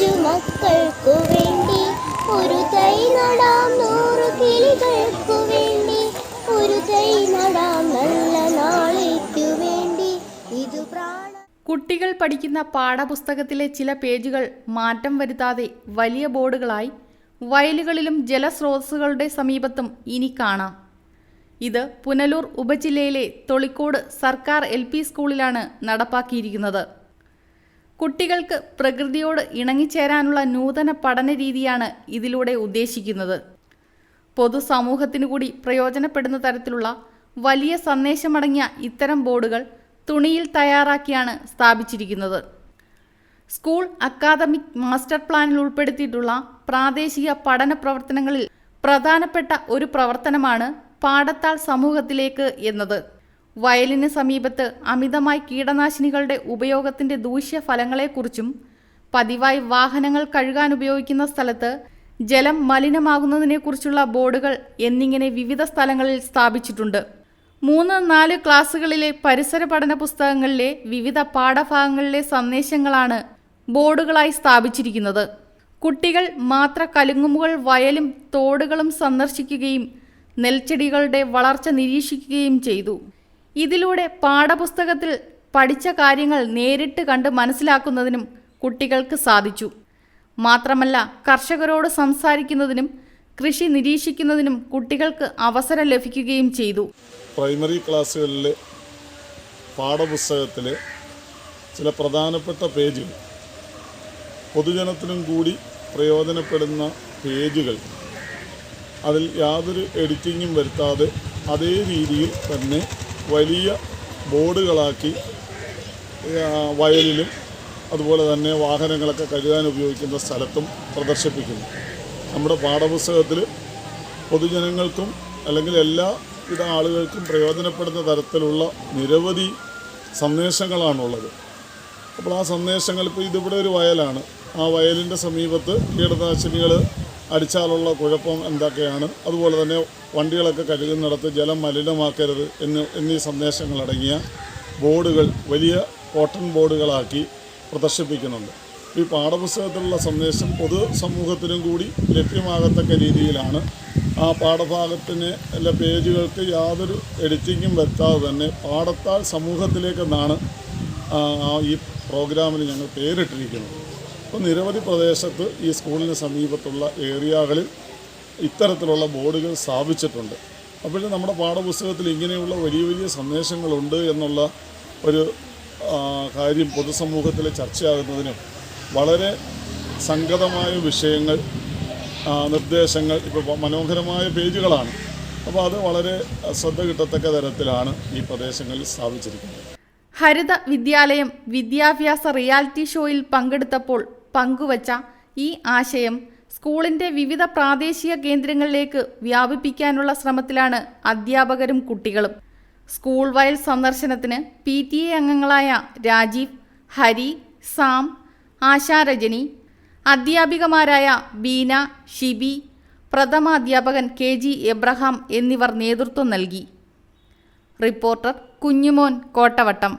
കൊച്ചു വേണ്ടി ഒരു തൈ നടാം നൂറു കിളികൾക്കു വേണ്ടി ഒരു തൈ നടാം നല്ല നാളേക്കു വേണ്ടി ഇത് കുട്ടികൾ പഠിക്കുന്ന പാഠപുസ്തകത്തിലെ ചില പേജുകൾ മാറ്റം വരുത്താതെ വലിയ ബോർഡുകളായി വയലുകളിലും ജലസ്രോതസ്സുകളുടെ സമീപത്തും ഇനി കാണാം. ഇത് പുനലൂർ ഉപജില്ലയിലെ തൊളിക്കോട് സർക്കാർ എൽ സ്കൂളിലാണ് നടപ്പാക്കിയിരിക്കുന്നത്. കുട്ടികൾക്ക് പ്രകൃതിയോട് ഇണങ്ങിച്ചേരാനുള്ള നൂതന പഠന രീതിയാണ് ഇതിലൂടെ ഉദ്ദേശിക്കുന്നത്. പൊതുസമൂഹത്തിനു കൂടി പ്രയോജനപ്പെടുന്ന തരത്തിലുള്ള വലിയ സന്ദേശമടങ്ങിയ ഇത്തരം ബോർഡുകൾ തുണിയിൽ തയ്യാറാക്കിയാണ് സ്ഥാപിച്ചിരിക്കുന്നത്. സ്കൂൾ അക്കാദമിക് മാസ്റ്റർ പ്ലാനിൽ ഉൾപ്പെടുത്തിയിട്ടുള്ള പ്രാദേശിക പഠന പ്രവർത്തനങ്ങളിൽ പ്രധാനപ്പെട്ട ഒരു പ്രവർത്തനമാണ് പാടത്താൾ സമൂഹത്തിലേക്ക് എന്നത്. വയലിന് സമീപത്ത് അമിതമായി കീടനാശിനികളുടെ ഉപയോഗത്തിന്റെ ദൂഷ്യഫലങ്ങളെക്കുറിച്ചും പതിവായി വാഹനങ്ങൾ കഴുകാൻ ഉപയോഗിക്കുന്ന സ്ഥലത്ത് ജലം മലിനമാകുന്നതിനെക്കുറിച്ചുള്ള ബോർഡുകൾ എന്നിങ്ങനെ വിവിധ സ്ഥലങ്ങളിൽ സ്ഥാപിച്ചിട്ടുണ്ട്. മൂന്ന് നാല് ക്ലാസ്സുകളിലെ പരിസര പഠന പുസ്തകങ്ങളിലെ വിവിധ പാഠഭാഗങ്ങളിലെ സന്ദേശങ്ങളാണ് ബോർഡുകളായി സ്ഥാപിച്ചിരിക്കുന്നത്. കുട്ടികൾ മാത്ര കലുങ്ങുമുകൾ വയലും തോടുകളും സന്ദർശിക്കുകയും നെൽച്ചെടികളുടെ വളർച്ച നിരീക്ഷിക്കുകയും ചെയ്തു. ഇതിലൂടെ പാഠപുസ്തകത്തിൽ പഠിച്ച കാര്യങ്ങൾ നേരിട്ട് കണ്ട് മനസ്സിലാക്കുന്നതിനും കുട്ടികൾക്ക് സാധിച്ചു. മാത്രമല്ല കർഷകരോട് സംസാരിക്കുന്നതിനും കൃഷി നിരീക്ഷിക്കുന്നതിനും കുട്ടികൾക്ക് അവസരം ലഭിക്കുകയും ചെയ്തു. പ്രൈമറി ക്ലാസ്സുകളിൽ പാഠപുസ്തകത്തിൽ ചില പ്രധാനപ്പെട്ട പേജുകൾ പൊതുജനത്തിനും കൂടി പ്രയോജനപ്പെടുന്ന പേജുകൾ അതിൽ യാതൊരു എഡിറ്റിങ്ങും വരുത്താതെ അതേ രീതിയിൽ തന്നെ വലിയ ബോർഡുകളാക്കി വയലിലും അതുപോലെ തന്നെ വാഹനങ്ങളൊക്കെ കഴുകാൻ ഉപയോഗിക്കുന്ന സ്ഥലത്തും പ്രദർശിപ്പിക്കുന്നു. നമ്മുടെ പാഠപുസ്തകത്തിൽ പൊതുജനങ്ങൾക്കും അല്ലെങ്കിൽ എല്ലാ വിധ ആളുകൾക്കും പ്രയോജനപ്പെടുന്ന തരത്തിലുള്ള നിരവധി സന്ദേശങ്ങളാണുള്ളത്. അപ്പോൾ ആ സന്ദേശങ്ങൾ ഇപ്പോൾ ഇതിവിടെ ഒരു വയലാണ്. ആ വയലിന്റെ സമീപത്ത് കീടനാശിനികൾ അടിച്ചാലുള്ള കുഴപ്പം എന്തൊക്കെയാണ്? അതുപോലെ തന്നെ വണ്ടികളൊക്കെ കഴുകുന്നിടത്ത് ജലം മലിനമാക്കരുത് എന്ന് എന്നീ സന്ദേശങ്ങളടങ്ങിയ ബോർഡുകൾ വലിയ കോട്ടൺ ബോർഡുകളാക്കി പ്രദർശിപ്പിക്കുന്നുണ്ട്. ഈ പാഠപുസ്തകത്തിലുള്ള സന്ദേശം പൊതു സമൂഹത്തിനും കൂടി ലഭ്യമാകത്തക്ക രീതിയിലാണ്. ആ പാഠഭാഗത്തിന് എല്ലാ പേജുകൾക്ക് യാതൊരു എഡിറ്റിങ്ങും വരുത്താതെ തന്നെ പാഠത്താൽ സമൂഹത്തിലേക്കെന്നാണ് ഈ പ്രോഗ്രാമിന് ഞങ്ങൾ പേരിട്ടിരിക്കുന്നത്. അപ്പോൾ നിരവധി പ്രദേശത്ത് ഈ സ്കൂളിന് സമീപത്തുള്ള ഏരിയകളിൽ ഇത്തരത്തിലുള്ള ബോർഡുകൾ സ്ഥാപിച്ചിട്ടുണ്ട്. അപ്പോൾ നമ്മുടെ പാഠപുസ്തകത്തിൽ ഇങ്ങനെയുള്ള വലിയ വലിയ സന്ദേശങ്ങളുണ്ട് എന്നുള്ള ഒരു കാര്യം പൊതുസമൂഹത്തിൽ ചർച്ചയാകുന്നതിനും വളരെ സംഗതമായ വിഷയങ്ങൾ നിർദ്ദേശങ്ങൾ ഇപ്പോൾ മനോഹരമായ പേജുകളാണ്. അപ്പോൾ അത് വളരെ ശ്രദ്ധ കിട്ടത്തക്ക തരത്തിലാണ് ഈ പ്രദേശങ്ങളിൽ സ്ഥാപിച്ചിരിക്കുന്നത്. ഹരിത വിദ്യാലയം വിദ്യാഭ്യാസ റിയാലിറ്റി ഷോയിൽ പങ്കെടുത്തപ്പോൾ പങ്കുവച്ച ഈ ആശയം സ്കൂളിന്റെ വിവിധ പ്രാദേശിക കേന്ദ്രങ്ങളിലേക്ക് വ്യാപിപ്പിക്കാനുള്ള ശ്രമത്തിലാണ് അധ്യാപകരും കുട്ടികളും. സ്കൂൾ വയൽ സന്ദർശനത്തിന് പി ടി എ അംഗങ്ങളായ രാജീവ് ഹരി സാം ആശാരജനി അധ്യാപികമാരായ ബീന ഷിബി പ്രഥമ അധ്യാപകൻ കെ ജി എബ്രഹാം എന്നിവർ നേതൃത്വം നൽകി. റിപ്പോർട്ടർ കുഞ്ഞുമോൻ കോട്ടവട്ടം.